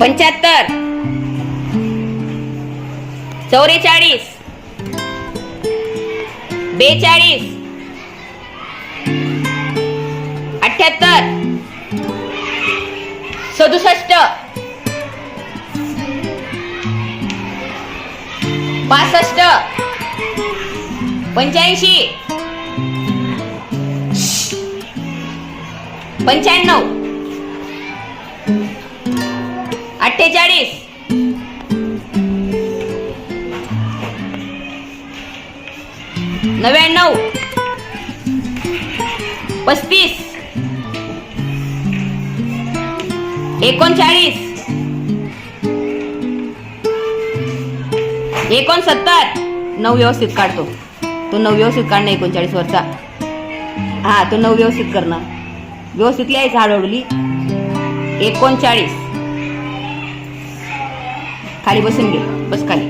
पंच्याहत्तर. चौवेचाळीस बेचाळीस. अठ्याहत्तर. सदुसष्ट. पासष्ट पंच्याऐंशी. पंच्याण्णव. अठ्ठेचाळीस. नव्याण्णव. पस्तीस. एकोणचाळीस. एकोणसत्तर. नऊ व्यवस्थित काढतो. तो नऊ व्यवस्थित काढणं एकोणचाळीस वरचा. हा तो नऊ व्यवस्थित करणं. व्यवस्थित लिहायचं हळूहळू एकोणचाळीस. खाली बसून घे. बस खाली.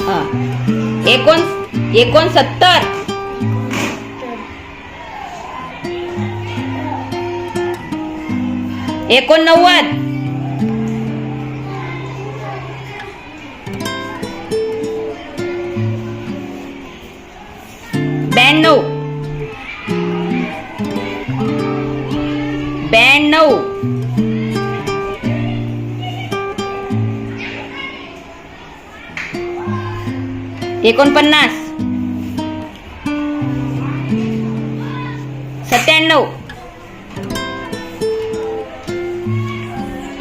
हा. एकोण एकोणसत्तर. एकोणनव्वद. ब्याण्णव. ब्याण्णव. एकोणपन्नास. सत्त्याण्णव.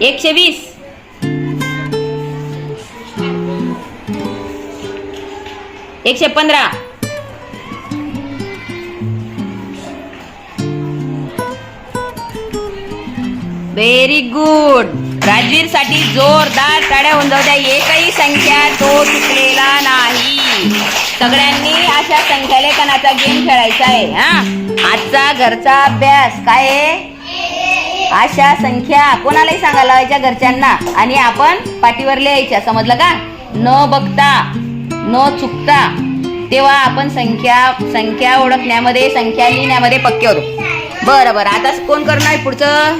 एकशे वीस एकशे पंधरा व्हेरी गुड राजवीरसाठी जोरदार टाळ्या होऊन जाऊ द्या. एकही संख्या तो चुकलेला नाही. सगळ्यांनी अशा संख्यालेखनाचा गेम खेळायचा आहे हा? आजचा घरचा अभ्यास काय आहे? अशा संख्या कोणालाही सांगायला लावायच्या घरच्यांना. आणि आपण पाठीवर लिहायच्या समजलं का? न बघता न चुकता तेव्हा आपण संख्या संख्या ओळखण्यामध्ये संख्या लिहिण्यामध्ये पक्के होतो. बरं बरं. आता कोण करणार पुढचं?